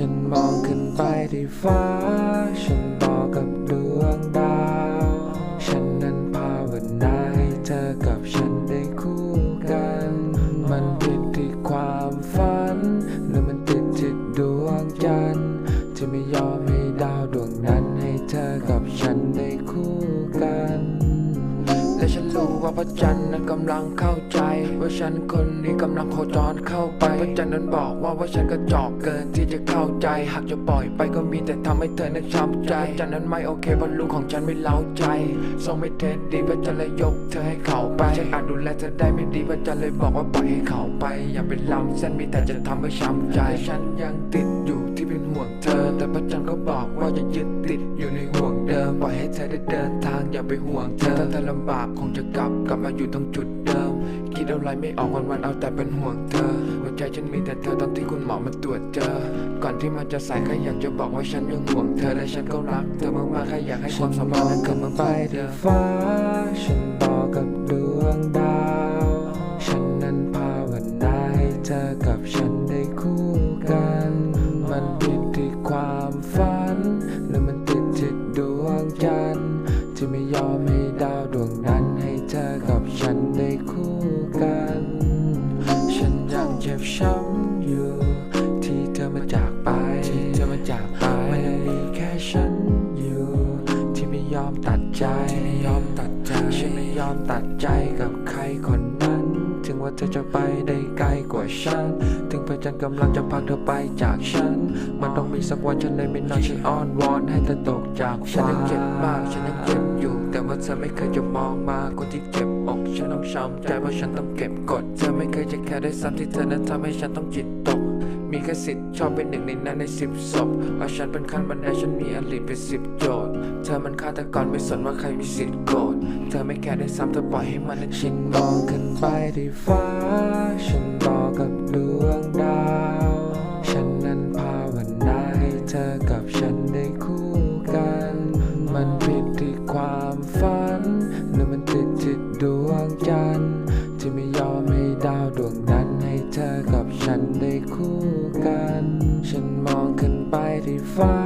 ฉันมองขึ้นไปที่ฟ้า ฉันบอกกับดวง และฉันรู้ว่าพระจันทร์นั้นกำลังเข้าใจ ว่าฉันคนนี้กำลังโคจรเข้าไปพระจันทร์นั้นบอกว่าว่าฉันกระจอกเกินที่จะเข้าใจ หากจะปล่อยไปก็มีแต่ทำให้เธอนั้นช้ำใจพระจันทร์นั้นไม่โอเคเพราะลูกของฉันไม่เล้าใจทรงไม่เท็จดีพระจันทร์เลยยกเธอให้เขาไปฉันอาจดูแลเธอได้ไม่ดีพระจันทร์เลยบอกว่าปล่อยให้เขาไป อย่าไปล้ำเส้นมีแต่จะทำให้ช้ำใจ ฉันยังติดอยู่ที่เป็นห่วงเธอ แต่พระจันทร์ก็บอกว่าอย่ ให้เธอได้เดินทางอย่าไปห่วงเธอถ้าเธอลำบากคงจะกลับกลับมาอยู่ตรงจุดเดิม คิดอะไรไม่ออกวันวันเอาแต่เป็นห่วงเธอ หัวใจฉันมีแต่เธอตอนที่คุณหมอมาตรวจเจอ ก่อนที่มันจะสายแค่อยากจะบอกว่าฉันยังห่วงเธอและฉันก็รักเธอมากๆแค่อยากให้ความสัมพันธ์นั้นกลับมาไปเธอฟ้าฉันบอกับดวงดาว ฉันนั้นภาวนาให้เธอกับฉันได้คู่กัน มันติด อยู่ ที่เธอมาจากไปที่เธอมาจากไปมันยังมีแค่ฉันอยู่ ที่ไม่ยอมตัดใจที่ไม่ยอมตัดใจฉันไม่ยอมตัดใจกับใครคนนั้น ถึงว่าเธอจะไปได้ไกลกว่าฉัน ถึงพระจันทร์กำลังจะพาเธอไปจากฉัน มันต้องมีสักวันฉันเลยไม่นอนฉันอ้อนวอนให้เธอตกจากฟ้าฉันยังเจ็บมากฉันยังเจ็บอยู่แต่ว่า เธอไม่เคยจะมองมาคนที่เจ็บอกฉันต้องช้ำใจเพราะฉันต้องเก็บกด เธอไม่เคยจะแค่ได้ซ้ำที่เธอนั้นทำให้ฉันต้องจิตตก มีแค่สิทธิ์ชอบเป็นหนึ่งในนั้นในสิบศพเพราะฉันเป็นขั้นบันไดฉันมีอลิเป็นสิบโจทย์ เธอมันฆาตกรไม่สนว่าใครมีสิทธิ์โกรธ เธอไม่แค่ได้ซ้ำเธอปล่อยให้มันนั้นชินมองขึ้นไปที่ฟ้า ฉันบอกกับดวงดาว กัน ที่ไม่ยอมให้ดาวดวงนั้นให้เธอกับฉันได้คู่กัน ฉันมองขึ้นไปที่ฟ้า